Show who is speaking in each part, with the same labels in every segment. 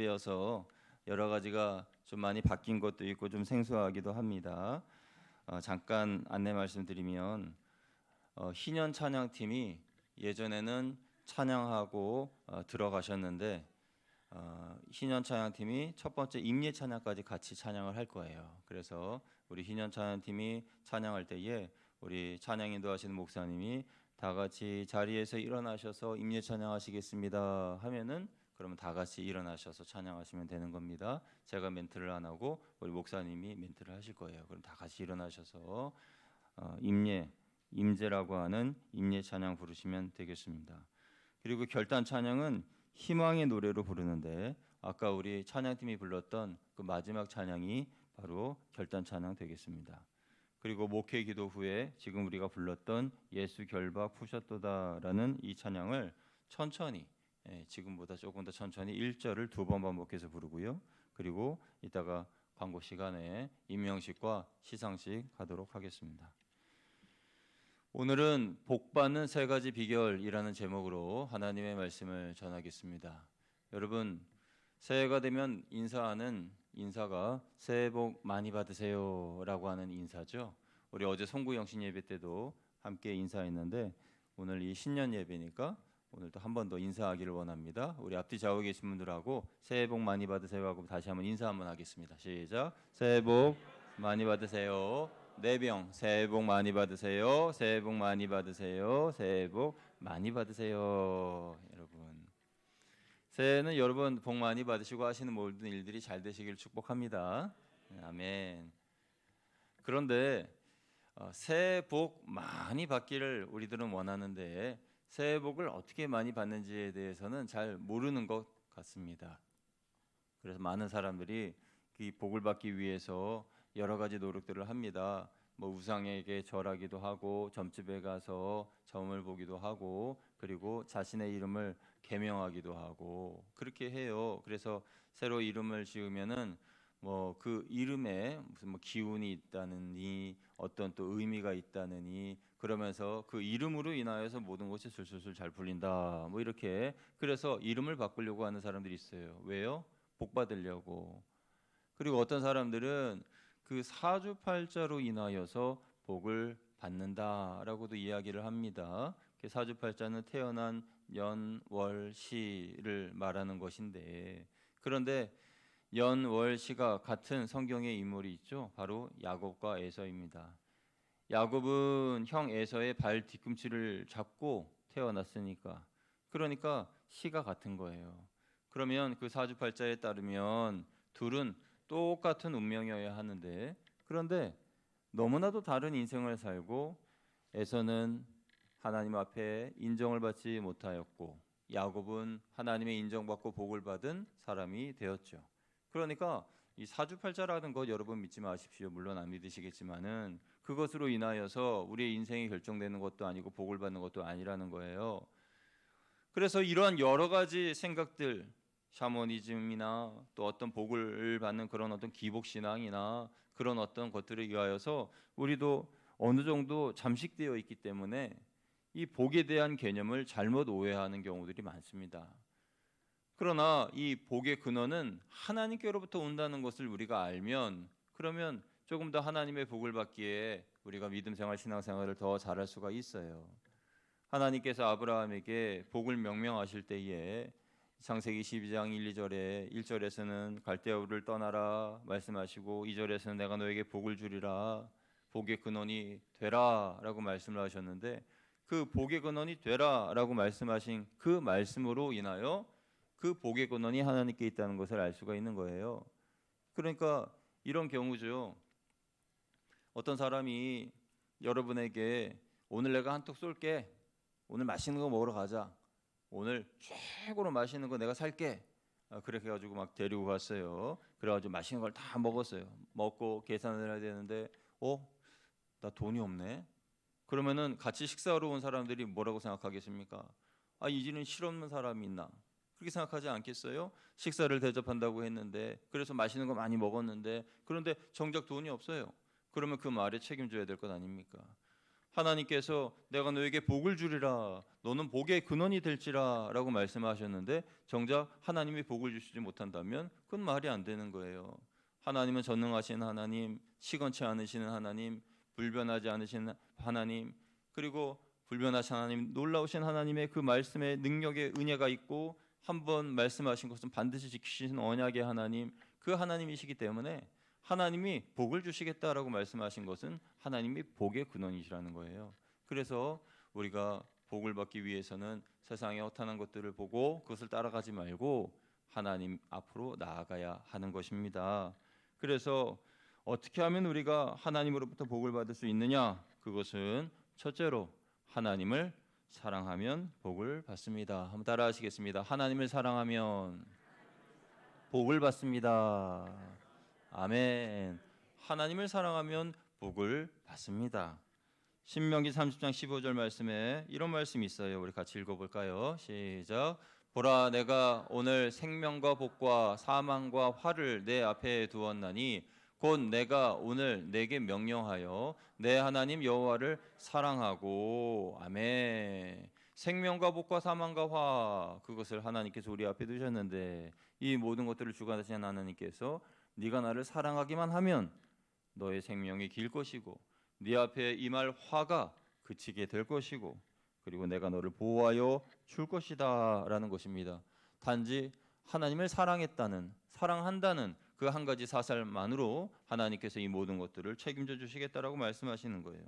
Speaker 1: 이어서 여러 가지가 좀 많이 바뀐 것도 있고 좀 생소하기도 합니다. 어, 잠깐 안내 말씀드리면 어, 희년 찬양팀이 예전에는 찬양하고 어, 들어가셨는데 어, 희년 찬양팀이 첫 번째 임예 찬양까지 같이 찬양을 할 거예요. 그래서 우리 희년 찬양팀이 찬양할 때에 우리 찬양 인도하시는 목사님이 다 같이 자리에서 일어나셔서 임예 찬양하시겠습니다 하면은 그러면 다 같이 일어나셔서 찬양하시면 되는 겁니다. 제가 멘트를 안 하고 우리 목사님이 멘트를 하실 거예요. 그럼 다 같이 일어나셔서 어, 임예 임재라고 하는 임예 찬양 부르시면 되겠습니다. 그리고 결단 찬양은 희망의 노래로 부르는데 아까 우리 찬양팀이 불렀던 그 마지막 찬양이 바로 결단 찬양 되겠습니다. 그리고 목회 기도 후에 지금 우리가 불렀던 예수 결박 푸셨도다라는 이 찬양을 천천히 예, 지금보다 조금 더 천천히 1절을 두 번 반복해서 부르고요. 그리고 이따가 광고 시간에 임명식과 시상식 하도록 하겠습니다. 오늘은 복 받는 세 가지 비결이라는 제목으로 하나님의 말씀을 전하겠습니다. 여러분 새해가 되면 인사하는 인사가 새해 복 많이 받으세요라고 하는 인사죠. 우리 어제 송구 영신 예배 때도 함께 인사했는데 오늘 이 신년 예배니까 오늘도 한 번 더 인사하기를 원합니다. 우리 앞뒤 좌우에 계신 분들하고 새해 복 많이 받으세요 하고 다시 한번 인사 한번 하겠습니다. 시작. 새해 복 많이 받으세요. 네병 새해 복 많이 받으세요. 새해 복 많이 받으세요. 새해 복 많이 받으세요. 여러분. 새해는 여러분 복 많이 받으시고 하시는 모든 일들이 잘 되시길 축복합니다. 아멘. 그런데 어, 새해 복 많이 받기를 우리들은 원하는데 새해 복을 어떻게 많이 받는지에 대해서는 잘 모르는 것 같습니다. 그래서 많은 사람들이 이 복을 받기 위해서 여러 가지 노력들을 합니다. 뭐 우상에게 절하기도 하고 점집에 가서 점을 보기도 하고 그리고 자신의 이름을 개명하기도 하고 그렇게 해요. 그래서 새로 이름을 지으면은 뭐 그 이름에 무슨 뭐 기운이 있다느니 어떤 또 의미가 있다느니 그러면서 그 이름으로 인하여서 모든 것이 술술술 잘 풀린다. 뭐 이렇게 그래서 이름을 바꾸려고 하는 사람들이 있어요. 왜요? 복 받으려고. 그리고 어떤 사람들은 그 사주팔자로 인하여서 복을 받는다라고도 이야기를 합니다. 그 사주팔자는 태어난 연, 월, 시를 말하는 것인데 그런데 연, 월, 시가 같은 성경의 인물이 있죠. 바로 야곱과 에서입니다. 야곱은 형 에서의 발 뒤꿈치를 잡고 태어났으니까 그러니까 시가 같은 거예요. 그러면 그 사주팔자에 따르면 둘은 똑같은 운명이어야 하는데 그런데 너무나도 다른 인생을 살고 에서는 하나님 앞에 인정을 받지 못하였고 야곱은 하나님의 인정받고 복을 받은 사람이 되었죠. 그러니까 이 사주팔자라는 것 여러분 믿지 마십시오. 물론 안 믿으시겠지만은 그것으로 인하여서 우리의 인생이 결정되는 것도 아니고 복을 받는 것도 아니라는 거예요. 그래서 이러한 여러 가지 생각들 샤머니즘이나 또 어떤 복을 받는 그런 어떤 기복 신앙이나 그런 어떤 것들에 의하여서 우리도 어느 정도 잠식되어 있기 때문에 이 복에 대한 개념을 잘못 오해하는 경우들이 많습니다. 그러나 이 복의 근원은 하나님께로부터 온다는 것을 우리가 알면 그러면 조금 더 하나님의 복을 받기에 우리가 믿음 생활, 신앙 생활을 더 잘할 수가 있어요. 하나님께서 아브라함에게 복을 명명하실 때에 창세기 12장 1, 2절에 1절에서는 갈대아우를 떠나라 말씀하시고 2절에서는 내가 너에게 복을 주리라 복의 근원이 되라라고 말씀을 하셨는데 그 복의 근원이 되라라고 말씀하신 그 말씀으로 인하여 그 복의 근원이 하나님께 있다는 것을 알 수가 있는 거예요. 그러니까 이런 경우죠. 어떤 사람이 여러분에게 오늘 내가 한턱 쏠게. 오늘 맛있는 거 먹으러 가자. 오늘 최고로 맛있는 거 내가 살게. 아, 그렇게 해가지고 막 데리고 갔어요. 그래가지고 맛있는 걸 다 먹었어요. 먹고 계산을 해야 되는데, 어? 나 돈이 없네? 그러면은 같이 식사하러 온 사람들이 뭐라고 생각하겠습니까? 아, 이 집은 실없는 사람이 있나? 그렇게 생각하지 않겠어요? 식사를 대접한다고 했는데, 그래서 맛있는 거 많이 먹었는데, 그런데 정작 돈이 없어요. 그러면 그 말에 책임져야 될 것 아닙니까? 하나님께서 내가 너에게 복을 주리라 너는 복의 근원이 될지라라고 말씀하셨는데 정작 하나님이 복을 주시지 못한다면 그건 말이 안 되는 거예요. 하나님은 전능하신 하나님, 시건치 않으시는 하나님, 불변하지 않으신 하나님, 그리고 불변하신 하나님, 놀라우신 하나님의 그 말씀의 능력의 은혜가 있고 한번 말씀하신 것은 반드시 지키시는 언약의 하나님, 그 하나님이시기 때문에 하나님이 복을 주시겠다라고 말씀하신 것은 하나님이 복의 근원이시라는 거예요. 그래서 우리가 복을 받기 위해서는 세상의 허탄한 것들을 보고 그것을 따라가지 말고 하나님 앞으로 나아가야 하는 것입니다. 그래서 어떻게 하면 우리가 하나님으로부터 복을 받을 수 있느냐? 그것은 첫째로 하나님을 사랑하면 복을 받습니다. 한번 따라하시겠습니다. 하나님을 사랑하면 복을 받습니다. 아멘. 하나님을 사랑하면 복을 받습니다. 신명기 30장 15절 말씀에 이런 말씀이 있어요. 우리 같이 읽어 볼까요? 시작. 보라 내가 오늘 생명과 복과 사망과 화를 내 앞에 두었나니 곧 내가 오늘 내게 명령하여 내 하나님 여호와를 사랑하고 아멘. 생명과 복과 사망과 화 그것을 하나님께서 우리 앞에 두셨는데 이 모든 것들을 주관하신 하나님께서 네가 나를 사랑하기만 하면 너의 생명이 길 것이고 네 앞에 임할 화가 그치게 될 것이고 그리고 내가 너를 보호하여 줄 것이다라는 것입니다. 단지 하나님을 사랑했다는 사랑한다는 그 한 가지 사실만으로 하나님께서 이 모든 것들을 책임져 주시겠다라고 말씀하시는 거예요.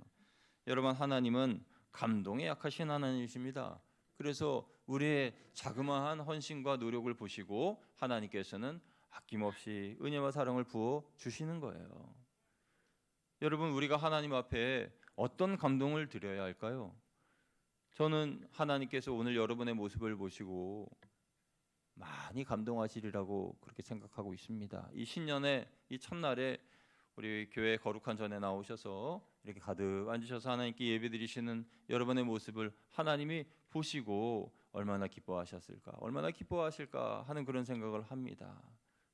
Speaker 1: 여러분 하나님은 감동에 약하신 하나님이십니다. 그래서 우리의 자그마한 헌신과 노력을 보시고 하나님께서는 아낌없이 은혜와 사랑을 부어 주시는 거예요. 여러분 우리가 하나님 앞에 어떤 감동을 드려야 할까요? 저는 하나님께서 오늘 여러분의 모습을 보시고 많이 감동하시리라고 그렇게 생각하고 있습니다. 이 신년의 이 첫날에 우리 교회 거룩한 전에 나오셔서 이렇게 가득 앉으셔서 하나님께 예배드리시는 여러분의 모습을 하나님이 보시고 얼마나 기뻐하셨을까, 얼마나 기뻐하실까 하는 그런 생각을 합니다.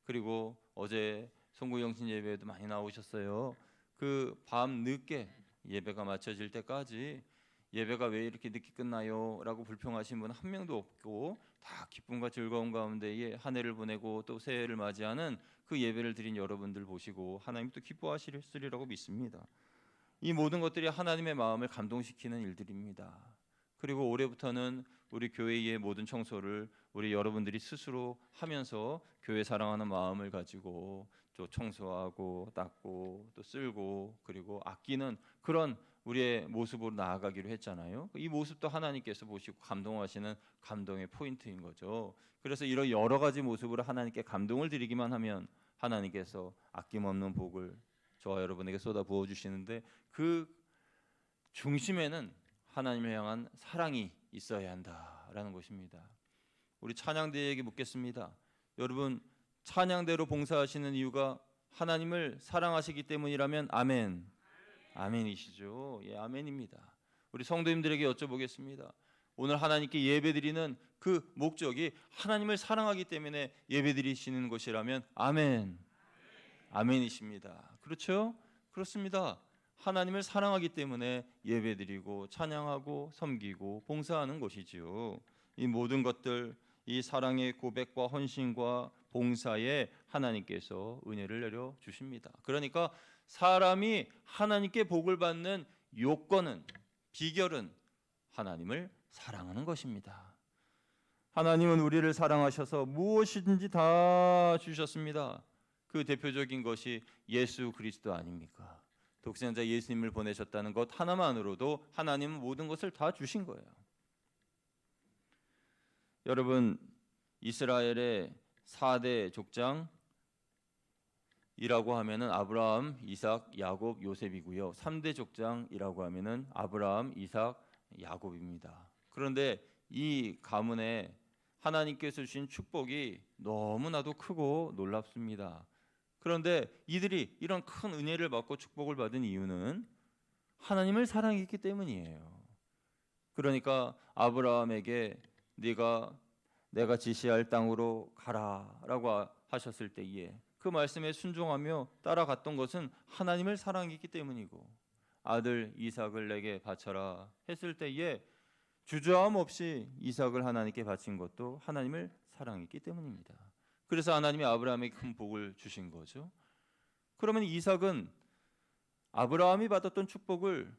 Speaker 1: 그리고 어제 송구영신 예배에도 많이 나오셨어요. 그 밤 늦게 예배가 마쳐질 때까지 예배가 왜 이렇게 늦게 끝나요? 라고 불평하신 분 한 명도 없고 다 기쁨과 즐거움 가운데에 한 해를 보내고 또 새해를 맞이하는 그 예배를 드린 여러분들 보시고 하나님 또 기뻐하시리라고 믿습니다. 이 모든 것들이 하나님의 마음을 감동시키는 일들입니다. 그리고 올해부터는 우리 교회의 모든 청소를 우리 여러분들이 스스로 하면서 교회 사랑하는 마음을 가지고 또 청소하고 닦고 또 쓸고 그리고 아끼는 그런 우리의 모습으로 나아가기로 했잖아요. 이 모습도 하나님께서 보시고 감동하시는 감동의 포인트인 거죠. 그래서 이런 여러 가지 모습으로 하나님께 감동을 드리기만 하면 하나님께서 아낌없는 복을 저와 여러분에게 쏟아 부어 주시는데 그 중심에는 하나님을 향한 사랑이 있어야 한다라는 것입니다. 우리 찬양대에게 묻겠습니다. 여러분 찬양대로 봉사하시는 이유가 하나님을 사랑하시기 때문이라면 아멘. 아멘이시죠. 예, 아멘입니다. 우리 성도님들에게 여쭤보겠습니다. 오늘 하나님께 예배드리는 그 목적이 하나님을 사랑하기 때문에 예배드리시는 것이라면 아멘. 아멘이십니다. 그렇죠? 그렇습니다. 하나님을 사랑하기 때문에 예배드리고 찬양하고 섬기고 봉사하는 것이지요. 이 모든 것들 이 사랑의 고백과 헌신과 봉사에 하나님께서 은혜를 내려 주십니다. 그러니까 사람이 하나님께 복을 받는 요건은 비결은 하나님을 사랑하는 것입니다. 하나님은 우리를 사랑하셔서 무엇이든지 다 주셨습니다. 그 대표적인 것이 예수 그리스도 아닙니까? 독생자 예수님을 보내셨다는 것 하나만으로도 하나님은 모든 것을 다 주신 거예요. 여러분 이스라엘의 4대 족장 이라고 하면은 아브라함, 이삭, 야곱, 요셉이고요. 3대 족장이라고 하면은 아브라함, 이삭, 야곱입니다. 그런데 이 가문에 하나님께서 주신 축복이 너무나도 크고 놀랍습니다. 그런데 이들이 이런 큰 은혜를 받고 축복을 받은 이유는 하나님을 사랑했기 때문이에요. 그러니까 아브라함에게 네가 내가 지시할 땅으로 가라라고 하셨을 때에 그 말씀에 순종하며 따라갔던 것은 하나님을 사랑했기 때문이고 아들 이삭을 내게 바쳐라 했을 때에 주저함 없이 이삭을 하나님께 바친 것도 하나님을 사랑했기 때문입니다. 그래서 하나님이 아브라함에게 큰 복을 주신 거죠. 그러면 이삭은 아브라함이 받았던 축복을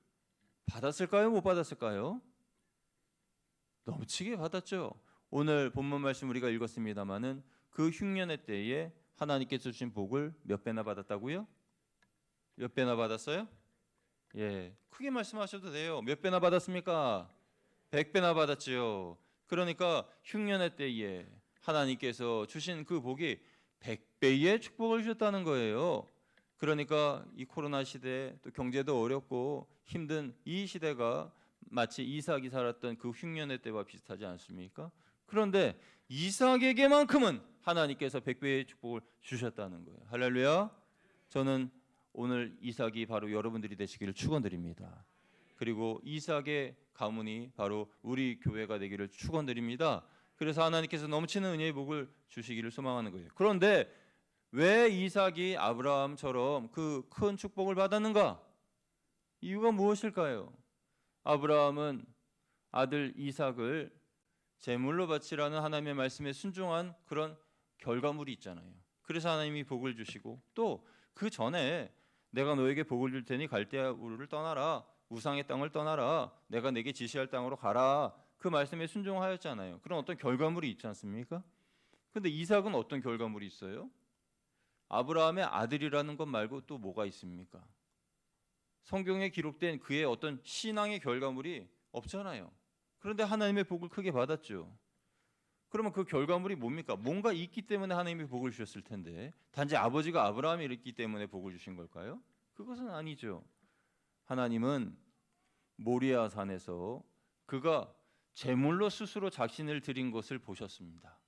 Speaker 1: 받았을까요? 못 받았을까요? 넘치게 받았죠. 오늘 본문 말씀 우리가 읽었습니다마는 그 흉년의 때에 하나님께서 주신 복을 몇 배나 받았다고요? 몇 배나 받았어요? 예, 크게 말씀하셔도 돼요. 몇 배나 받았습니까? 백 배나 받았지요. 그러니까 흉년의 때에 하나님께서 주신 그 복이 백 배의 축복을 주셨다는 거예요. 그러니까 이 코로나 시대 또 경제도 어렵고 힘든 이 시대가 마치 이삭이 살았던 그 흉년의 때와 비슷하지 않습니까? 그런데 이삭에게만큼은 하나님께서 백배의 축복을 주셨다는 거예요. 할렐루야. 저는 오늘 이삭이 바로 여러분들이 되시기를 축원드립니다. 그리고 이삭의 가문이 바로 우리 교회가 되기를 축원드립니다. 그래서 하나님께서 넘치는 은혜의 복을 주시기를 소망하는 거예요. 그런데 왜 이삭이 아브라함처럼 그 큰 축복을 받았는가? 이유가 무엇일까요? 아브라함은 아들 이삭을 제물로 바치라는 하나님의 말씀에 순종한 그런 결과물이 있잖아요. 그래서 하나님이 복을 주시고 또 그 전에 내가 너에게 복을 줄 테니 갈대아 우르를 떠나라 우상의 땅을 떠나라 내가 내게 지시할 땅으로 가라 그 말씀에 순종하였잖아요. 그런 어떤 결과물이 있지 않습니까? 근데 이삭은 어떤 결과물이 있어요? 아브라함의 아들이라는 것 말고 또 뭐가 있습니까? 성경에 기록된 그의 어떤 신앙의 결과물이 없잖아요. 그런데 하나님의 복을 크게 받았죠. 그러면 그 결과물이 뭡니까? 뭔가 있기 때문에 하나님이 복을 주셨을 텐데 단지 아버지가 아브라함이 있기 때문에 복을 주신 걸까요? 그것은 아니죠. 하나님은 모리아 산에서 그가 제물로 스스로 자신을 드린 것을 보셨습니다.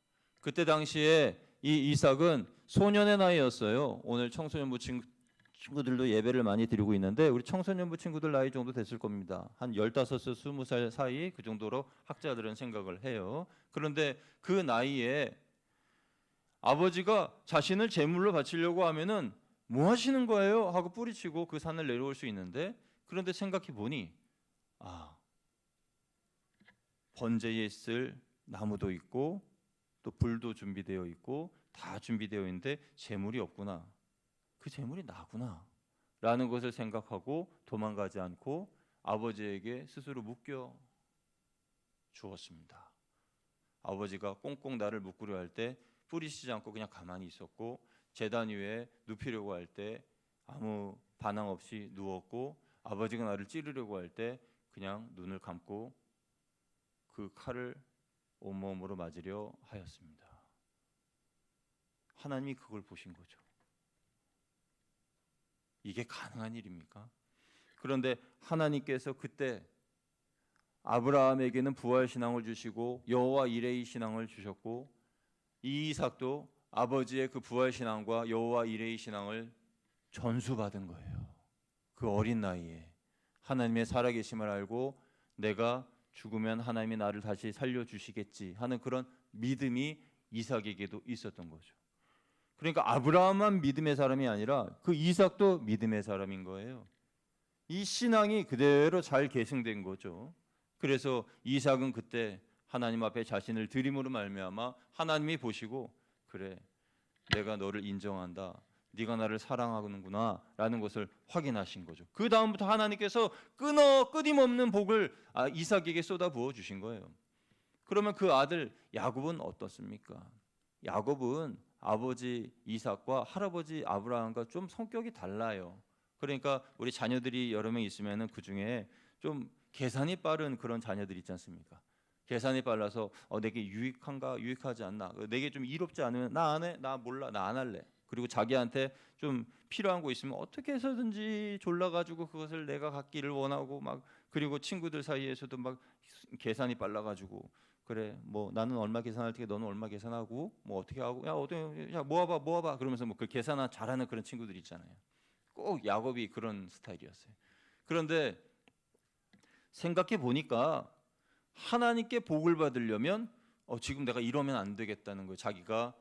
Speaker 1: 그때 당시에 이 이삭은 소년의 나이였어요. 오늘 청소년부 친구, 친구들도 예배를 많이 드리고 있는데 우리 청소년부 친구들 나이 정도 됐을 겁니다. 한 15살, 20살 사이 그 정도로 학자들은 생각을 해요. 그런데 그 나이에 아버지가 자신을 제물로 바치려고 하면은 뭐 하시는 거예요? 하고 뿌리치고 그 산을 내려올 수 있는데 그런데 생각해 보니 아 번제에 쓸 나무도 있고 또 불도 준비되어 있고 다 준비되어 있는데 재물이 없구나. 그 재물이 나구나. 라는 것을 생각하고 도망가지 않고 아버지에게 스스로 묶여 주었습니다. 아버지가 꽁꽁 나를 묶으려 할 때 뿌리시지 않고 그냥 가만히 있었고 재단 위에 눕히려고 할 때 아무 반항 없이 누웠고 아버지가 나를 찌르려고 할 때 그냥 눈을 감고 그 칼을 온몸으로 맞으려 하였습니다. 하나님이 그걸 보신 거죠. 이게 가능한 일입니까? 그런데 하나님께서 그때 아브라함에게는 부활 신앙을 주시고 여호와 이레의 신앙을 주셨고 이삭도 아버지의 그 부활 신앙과 여호와 이레의 신앙을 전수받은 거예요. 그 어린 나이에 하나님의 살아계심을 알고 내가 죽으면 하나님이 나를 다시 살려 주시겠지 하는 그런 믿음이 이삭에게도 있었던 거죠. 그러니까 아브라함만 믿음의 사람이 아니라 그 이삭도 믿음의 사람인 거예요. 이 신앙이 그대로 잘 계승된 거죠. 그래서 이삭은 그때 하나님 앞에 자신을 드림으로 말미암아 하나님이 보시고 그래 내가 너를 인정한다. 네가 나를 사랑하는구나라는 것을 확인하신 거죠. 그 다음부터 하나님께서 끊어 끊임없는 복을 아, 이삭에게 쏟아 부어 주신 거예요. 그러면 그 아들 야곱은 어떻습니까? 야곱은 아버지 이삭과 할아버지 아브라함과 좀 성격이 달라요. 그러니까 우리 자녀들이 여러 명 있으면은 그 중에 좀 계산이 빠른 그런 자녀들 있지 않습니까? 계산이 빨라서 어, 내게 유익한가 유익하지 않나 내게 좀 이롭지 않으면 나 안 해, 나 몰라, 나 안 할래. 그리고 자기한테 좀 필요한 거 있으면 어떻게 해서든지 졸라가지고 그것을 내가 갖기를 원하고 막 그리고 친구들 사이에서도 막 계산이 빨라가지고 그래 뭐 나는 얼마 계산할 테니 너는 얼마 계산하고 뭐 어떻게 하고 야 어떻게 야 모아봐 모아봐 그러면서 뭐 그 계산 잘하는 그런 친구들 있잖아요. 꼭 야곱이 그런 스타일이었어요. 그런데 생각해 보니까 하나님께 복을 받으려면 어, 지금 내가 이러면 안 되겠다는 거예요. 자기가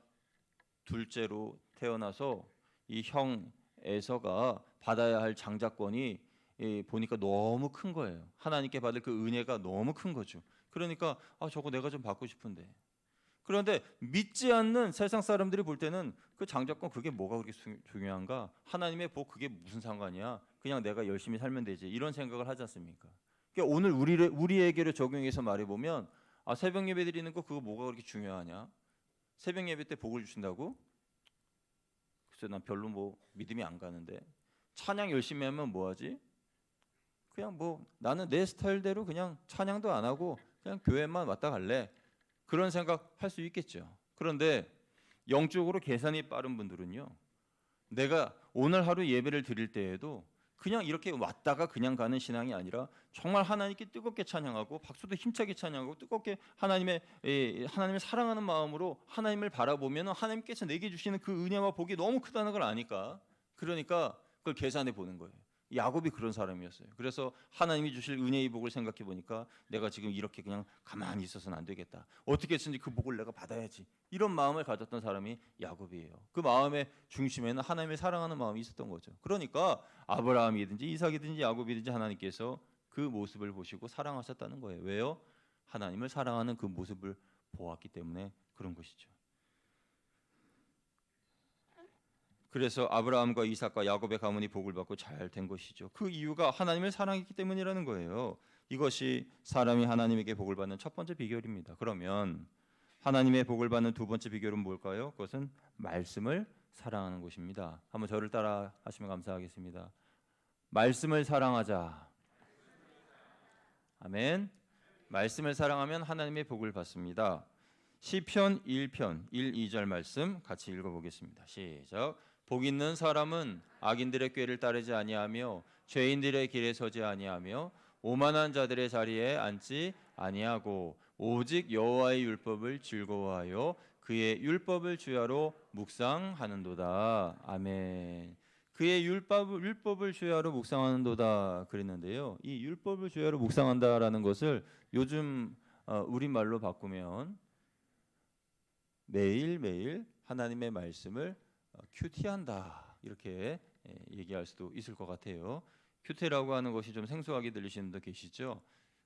Speaker 1: 둘째로 태어나서 이 형 에서가 받아야 할 장자권이 예, 보니까 너무 큰 거예요. 하나님께 받을 그 은혜가 너무 큰 거죠. 그러니까 아 저거 내가 좀 받고 싶은데. 그런데 믿지 않는 세상 사람들이 볼 때는 그 장자권 그게 뭐가 그렇게 수- 중요한가? 하나님의 복 그게 무슨 상관이야? 그냥 내가 열심히 살면 되지. 이런 생각을 하지 않습니까? 그러니까 오늘 우리를 우리에게로 적용해서 말해 보면 아 새벽 예배 드리는 거 그거 뭐가 그렇게 중요하냐? 새벽 예배 때 복을 주신다고? 글쎄 난 별로 뭐 믿음이 안 가는데 찬양 열심히 하면 뭐 하지? 그냥 뭐 나는 내 스타일대로 그냥 찬양도 안 하고 그냥 교회만 왔다 갈래 그런 생각 할 수 있겠죠. 그런데 영적으로 계산이 빠른 분들은요. 내가 오늘 하루 예배를 드릴 때에도 그냥 이렇게 왔다가 그냥 가는 신앙이 아니라 정말 하나님께 뜨겁게 찬양하고 박수도 힘차게 찬양하고 뜨겁게 하나님의 예, 하나님을 사랑하는 마음으로 하나님을 바라보면 하나님께서 내게 주시는 그 은혜와 복이 너무 크다는 걸 아니까 그러니까 그걸 계산해 보는 거예요. 야곱이 그런 사람이었어요. 그래서 하나님이 주실 은혜의 복을 생각해 보니까 내가 지금 이렇게 그냥 가만히 있어서는 안 되겠다. 어떻게 했든지 그 복을 내가 받아야지. 이런 마음을 가졌던 사람이 야곱이에요. 그 마음의 중심에는 하나님을 사랑하는 마음이 있었던 거죠. 그러니까 아브라함이든지 이삭이든지 야곱이든지 하나님께서 그 모습을 보시고 사랑하셨다는 거예요. 왜요? 하나님을 사랑하는 그 모습을 보았기 때문에 그런 것이죠. 그래서 아브라함과 이삭과 야곱의 가문이 복을 받고 잘 된 것이죠. 그 이유가 하나님을 사랑했기 때문이라는 거예요. 이것이 사람이 하나님에게 복을 받는 첫 번째 비결입니다. 그러면 하나님의 복을 받는 두 번째 비결은 뭘까요? 그것은 말씀을 사랑하는 것입니다. 한번 저를 따라 하시면 감사하겠습니다. 말씀을 사랑하자. 아멘. 말씀을 사랑하면 하나님의 복을 받습니다. 시편 1편 1, 2절 말씀 같이 읽어 보겠습니다. 시작. 복 있는 사람은 악인들의 꾀를 따르지 아니하며 죄인들의 길에 서지 아니하며 오만한 자들의 자리에 앉지 아니하고 오직 여호와의 율법을 즐거워하여 그의 율법을 주야로 묵상하는도다. 아멘. 그의 율법을 율법을 주야로 묵상하는도다 그랬는데요. 이 율법을 주야로 묵상한다라는 것을 요즘 어, 우리 말로 바꾸면 매일 매일 하나님의 말씀을 어, 큐티한다 이렇게 예, 얘기할 수도 있을 것 같아요. 큐티라고 하는 것이 좀 생소하게 들리시는 분 계시죠?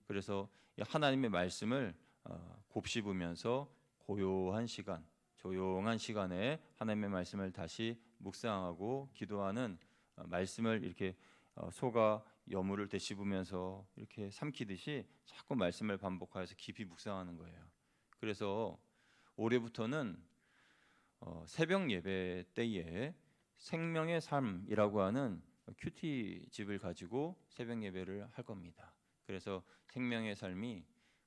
Speaker 1: 그래서 이 하나님의 말씀을 어, 곱씹으면서 고요한 시간, 조용한 시간에 하나님의 말씀을 다시 묵상하고 기도하는 어, 말씀을 이렇게 어, 소가 여물을 되씹으면서 이렇게 삼키듯이 자꾸 말씀을 반복하여서 깊이 묵상하는 거예요. 그래서 올해부터는 어, 새벽 예배 때에 생명의 삶이라고 하는 큐티 집을 가지고 새벽 예배를 할 겁니다. 그래서 생명의 삶이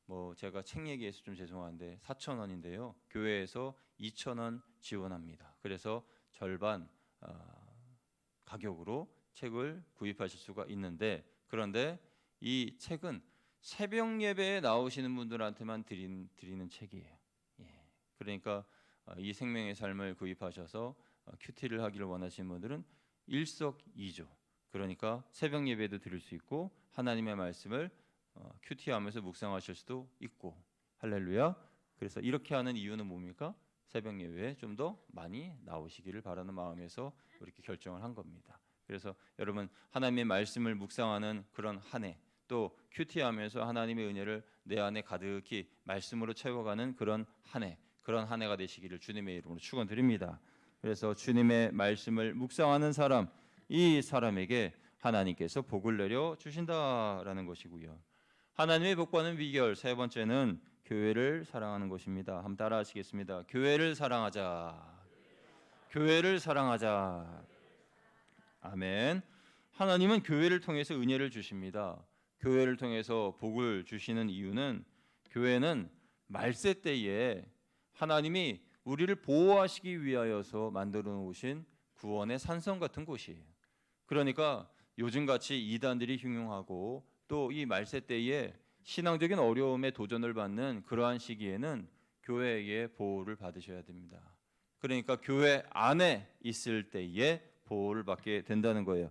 Speaker 1: 뭐 제가 책 얘기해서 좀 죄송한데 4천 원인데요. 교회에서 2천 원 지원합니다. 그래서 절반 어, 가격으로 책을 구입하실 수가 있는데 그런데 이 책은 새벽 예배에 나오시는 분들한테만 드린, 드리는 책이에요. 예. 그러니까 어, 이 생명의 삶을 구입하셔서 어, 큐티를 하기를 원하시는 분들은 일석이조. 그러니까 새벽 예배도 드릴 수 있고 하나님의 말씀을 어, 큐티하면서 묵상하실 수도 있고 할렐루야. 그래서 이렇게 하는 이유는 뭡니까? 새벽 예배에 좀 더 많이 나오시기를 바라는 마음에서 이렇게 결정을 한 겁니다. 그래서 여러분 하나님의 말씀을 묵상하는 그런 한 해, 또 큐티하면서 하나님의 은혜를 내 안에 가득히 말씀으로 채워가는 그런 한 해, 그런 한 해가 되시기를 주님의 이름으로 축원드립니다. 그래서 주님의 말씀을 묵상하는 사람, 이 사람에게 하나님께서 복을 내려 주신다라는 것이고요. 하나님의 복받는 비결 세 번째는 교회를 사랑하는 것입니다. 한번 따라 하시겠습니다. 교회를 사랑하자. 교회를 사랑하자. 아멘. 하나님은 교회를 통해서 은혜를 주십니다. 교회를 통해서 복을 주시는 이유는 교회는 말세 때에 하나님이 우리를 보호하시기 위하여서 만들어 놓으신 구원의 산성 같은 곳이에요. 그러니까 요즘같이 이단들이 흉흉하고 또 이 말세 때에 신앙적인 어려움에 도전을 받는 그러한 시기에는 교회의 보호를 받으셔야 됩니다. 그러니까 교회 안에 있을 때에 보호를 받게 된다는 거예요.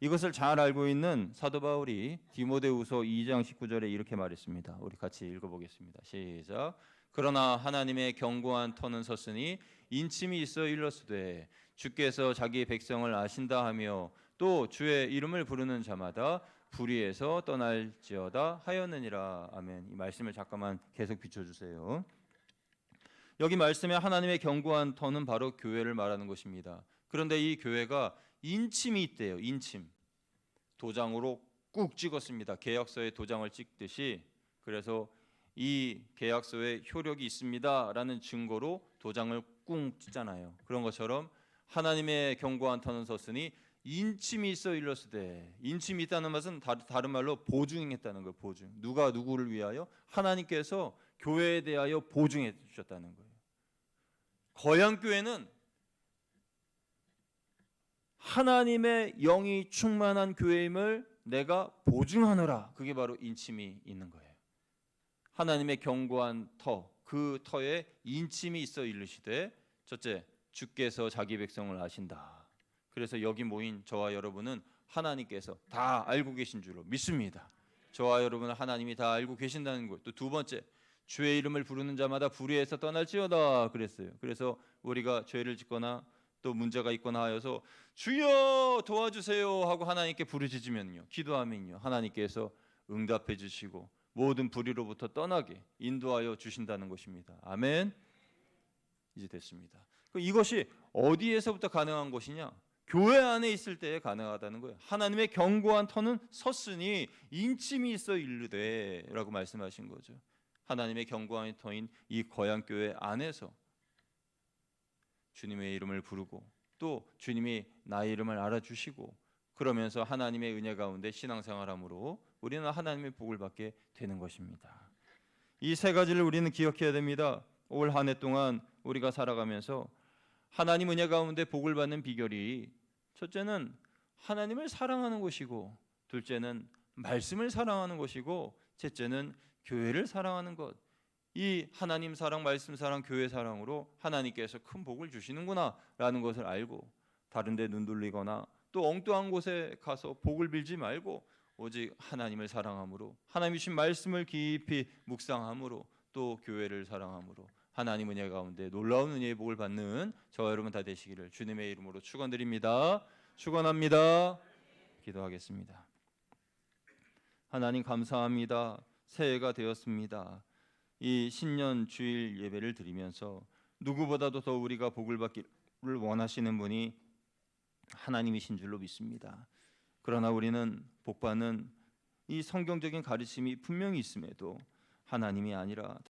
Speaker 1: 이것을 잘 알고 있는 사도 바울이 디모데후서 2장 19절에 이렇게 말했습니다. 우리 같이 읽어 보겠습니다. 시작. 그러나 하나님의 견고한 터는 섰으니 인침이 있어 일러스되 주께서 자기 백성을 아신다 하며 또 주의 이름을 부르는 자마다 불의에서 떠날지어다 하였느니라 아멘. 이 말씀을 잠깐만 계속 비춰주세요. 여기 말씀에 하나님의 견고한 터는 바로 교회를 말하는 것입니다. 그런데 이 교회가 인침이 있대요. 인침. 도장으로 꾹 찍었습니다. 계약서에 도장을 찍듯이 그래서 이 계약서에 효력이 있습니다라는 증거로 도장을 꾹 찍잖아요. 그런 것처럼 하나님의 견고한 터는 섰으니 인침이 있어 일렀으되 인침이 있다는 다- 다른 말로 보증했다는 거예요. 보증. 누가 누구를 위하여 하나님께서 교회에 대하여 보증해 주셨다는 거예요. 거양 교회는 하나님의 영이 충만한 교회임을 내가 보증하노라. 그게 바로 인침이 있는 거예요. 하나님의 견고한 터, 그 터에 인침이 있어 이르시되 첫째, 주께서 자기 백성을 아신다. 그래서 여기 모인 저와 여러분은 하나님께서 다 알고 계신 줄로 믿습니다. 저와 여러분은 하나님이 다 알고 계신다는 것. 또 두 번째, 주의 이름을 부르는 자마다 불의에서 떠날지어다 그랬어요. 그래서 우리가 죄를 짓거나 또 문제가 있거나 하여서 주여 도와주세요 하고 하나님께 부르짖으면요. 기도하면요. 하나님께서 응답해 주시고 모든 불의로부터 떠나게 인도하여 주신다는 것입니다. 아멘. 이제 됐습니다. 이것이 어디에서부터 가능한 것이냐? 교회 안에 있을 때에 가능하다는 거예요. 하나님의 견고한 터는 섰으니 인침이 있어 일르되라고 말씀하신 거죠. 하나님의 견고한 터인 이 거양 교회 안에서 주님의 이름을 부르고 또 주님이 나의 이름을 알아주시고 그러면서 하나님의 은혜 가운데 신앙생활함으로 우리는 하나님의 복을 받게 되는 것입니다. 이 세 가지를 우리는 기억해야 됩니다. 올 한 해 동안 우리가 살아가면서 하나님 은혜 가운데 복을 받는 비결이 첫째는 하나님을 사랑하는 것이고 둘째는 말씀을 사랑하는 것이고 셋째는 교회를 사랑하는 것. 이 하나님 사랑, 말씀 사랑, 교회 사랑으로 하나님께서 큰 복을 주시는구나라는 것을 알고 다른데 눈 돌리거나 또 엉뚱한 곳에 가서 복을 빌지 말고 오직 하나님을 사랑함으로 하나님 주신 말씀을 깊이 묵상함으로 또 교회를 사랑함으로 하나님 은혜 가운데 놀라운 은혜의 복을 받는 저와 여러분 다 되시기를 주님의 이름으로 축원드립니다. 축원합니다. 기도하겠습니다. 하나님 감사합니다. 새해가 되었습니다. 이 신년 주일 예배를 드리면서 누구보다도 더 우리가 복을 받기를 원하시는 분이 하나님이신 줄로 믿습니다. 그러나 우리는 복 받는 이 성경적인 가르침이 분명히 있음에도 하나님이 아니라